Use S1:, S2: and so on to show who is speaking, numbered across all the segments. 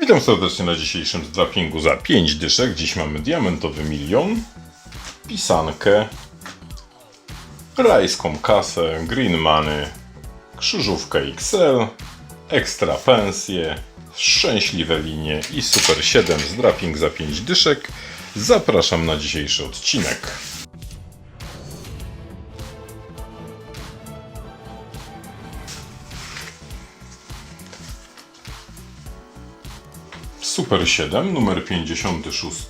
S1: Witam serdecznie na dzisiejszym zdrapingu za 5 dyszek. Dziś mamy diamentowy milion, pisankę, rajską kasę, green money, krzyżówkę XL, ekstra pensje, szczęśliwe linie i super 7 zdraping za 5 dyszek. Zapraszam na dzisiejszy odcinek. Super 7, numer 56.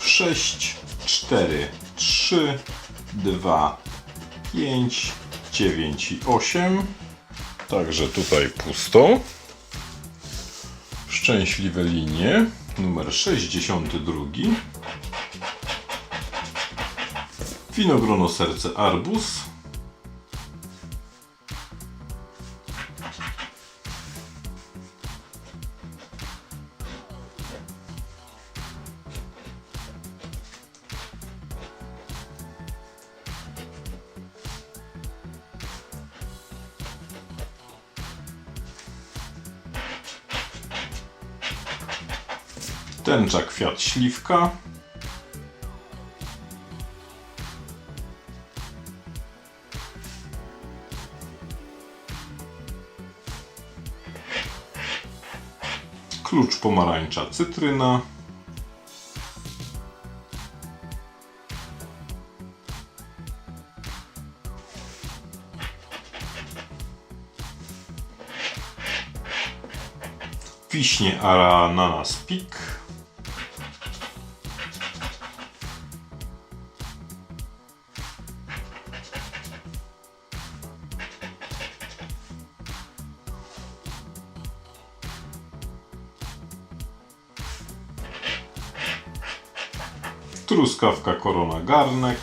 S1: 6, 4, 3, 2, 5, 9 i 8. Także tutaj pusto. Szczęśliwe linie, numer 62. Winogrono serce arbuz. Tęcza kwiat śliwka. Klucz pomarańcza cytryna. Wiśnie ananas pik. Truskawka korona garnek.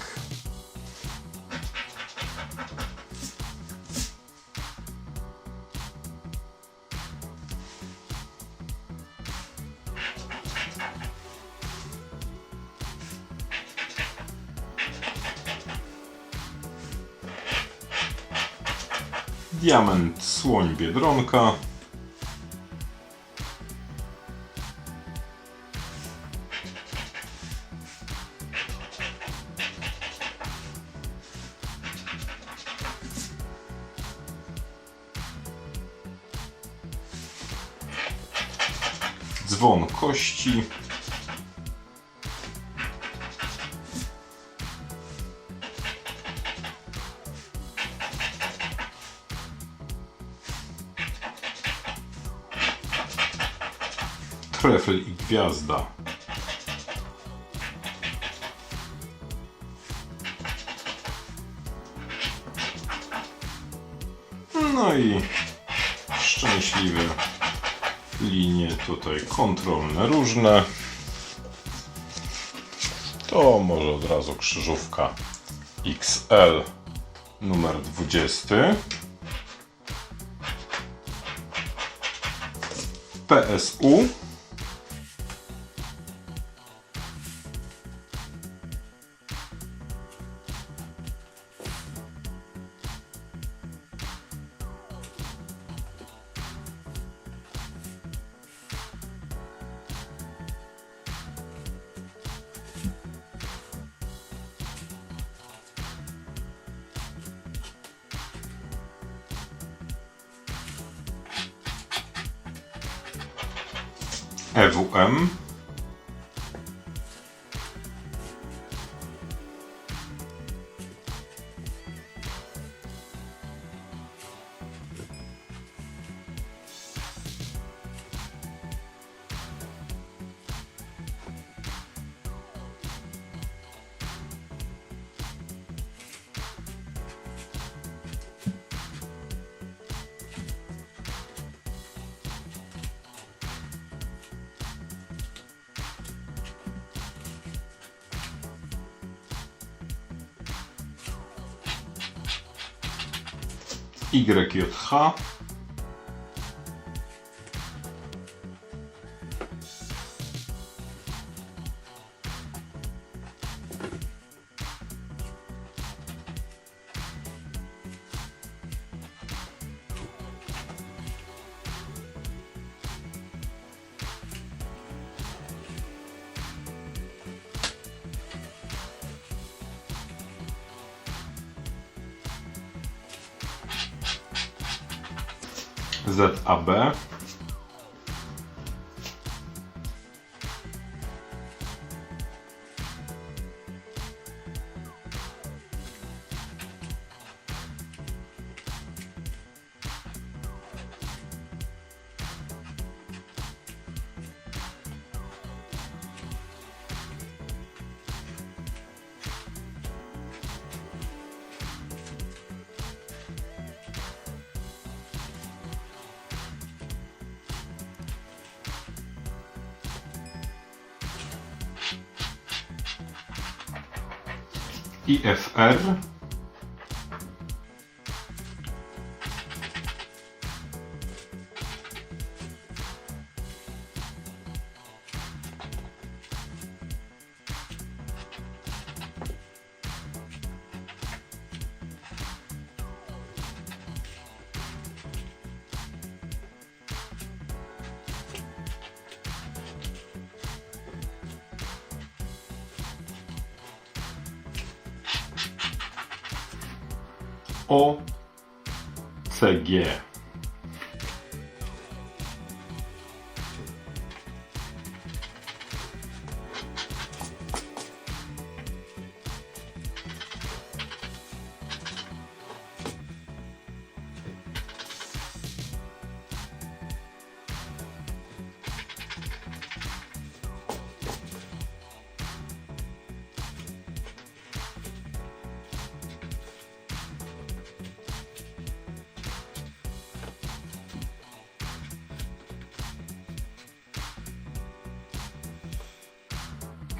S1: Diament słoń biedronka. Dzwon kości. Trefl i gwiazda. No i szczęśliwy linie tutaj kontrolne różne. To może od razu krzyżówka XL numer 20. PSU. EWM. y4 ZAB. IFR. o cegie.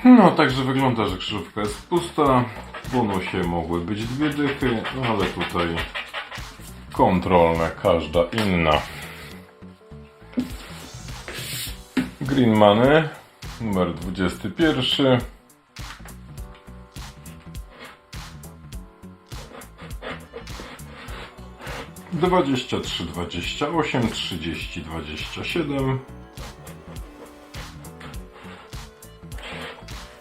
S1: No, także wygląda, że krzyżówka jest pusta. W bonusie mogły być dwie dychy, no ale tutaj kontrolne, każda inna. Green Money, numer 21. Dwadzieścia trzy, dwadzieścia osiem, trzydzieści, dwadzieścia siedem,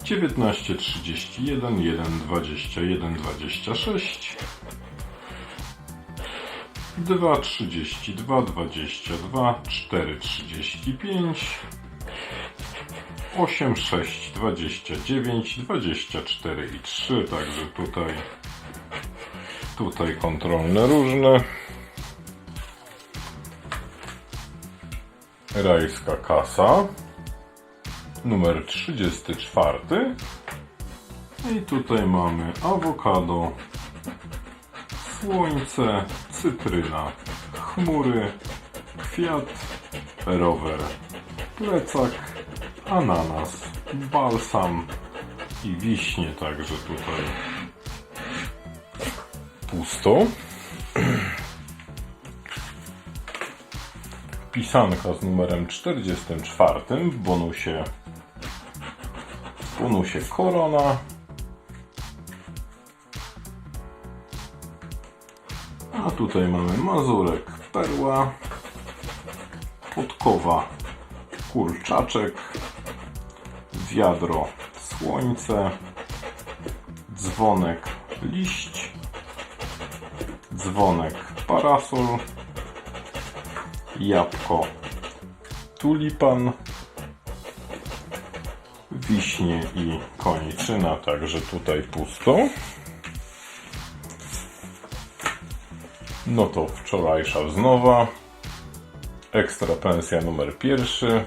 S1: 19, 31, 1, 21, 26, 2, 32, 22, 4, 35, 8, 6, 29, 24 i 3, także tutaj, tutaj kontrolne różne. Rajska kasa numer 34. I tutaj mamy awokado, słońce, cytryna, chmury, kwiat, rower, plecak, ananas, balsam i wiśnie, także tutaj pusto. Pisanka z numerem 44 w bonusie w bonusie korona. A tutaj mamy mazurek, perła, podkowa, kurczaczek, wiadro, słońce, dzwonek, liść, dzwonek, parasol, jabłko, tulipan, wiśnie i koniczyna, także tutaj pusto. No to wczorajsza wznowa. Ekstra pensja numer pierwszy.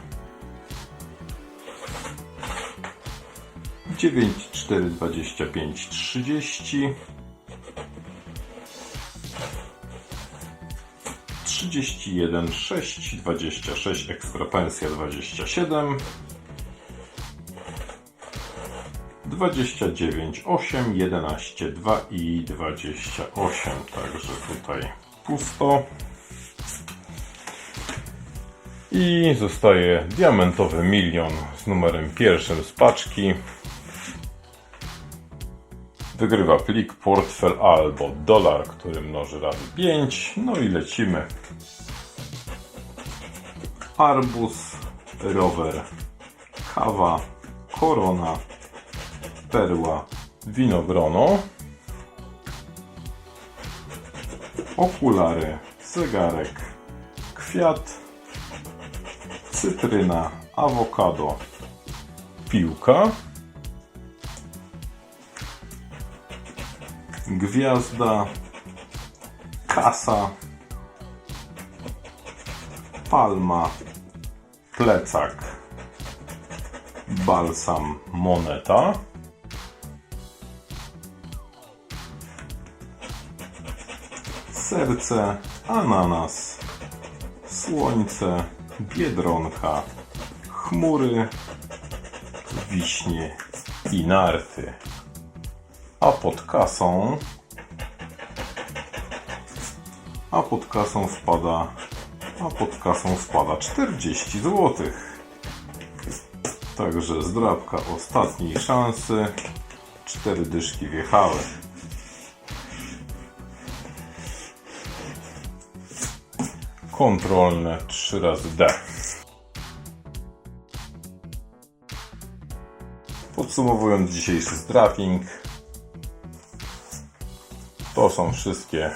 S1: 9, 4, 25, 30. 31, 6, 26, ekstra pensja 27. 29, 8, 11, 2 i 28. Także tutaj pusto. I zostaje diamentowy milion z numerem pierwszym z paczki. Wygrywa plik, portfel albo dolar, który mnoży razy 5. No i lecimy. Arbus, rower, kawa, korona, perła, winogrono, okulary, zegarek, kwiat, cytryna, awokado, piłka, gwiazda, kasa, palma, plecak, balsam, moneta. Serce, ananas, słońce, biedronka, chmury, wiśnie i narty. A pod kasą a pod kasą wpada a pod kasą wpada 40 zł. Także zdrabka ostatniej szansy. Cztery dyszki wjechały. Kontrolne 3 razy D. Podsumowując dzisiejszy zdraping, to są wszystkie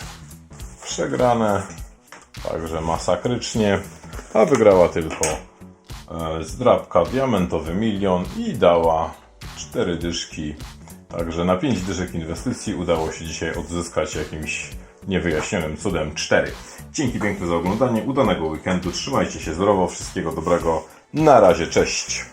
S1: przegrane, także masakrycznie, a wygrała tylko e, zdrabka Diamentowy Milion i dała 4 dyszki, także na 5 dyszek inwestycji udało się dzisiaj odzyskać jakimś niewyjaśnionym cudem 4. Dzięki piękne za oglądanie, udanego weekendu, trzymajcie się zdrowo, wszystkiego dobrego, na razie, cześć!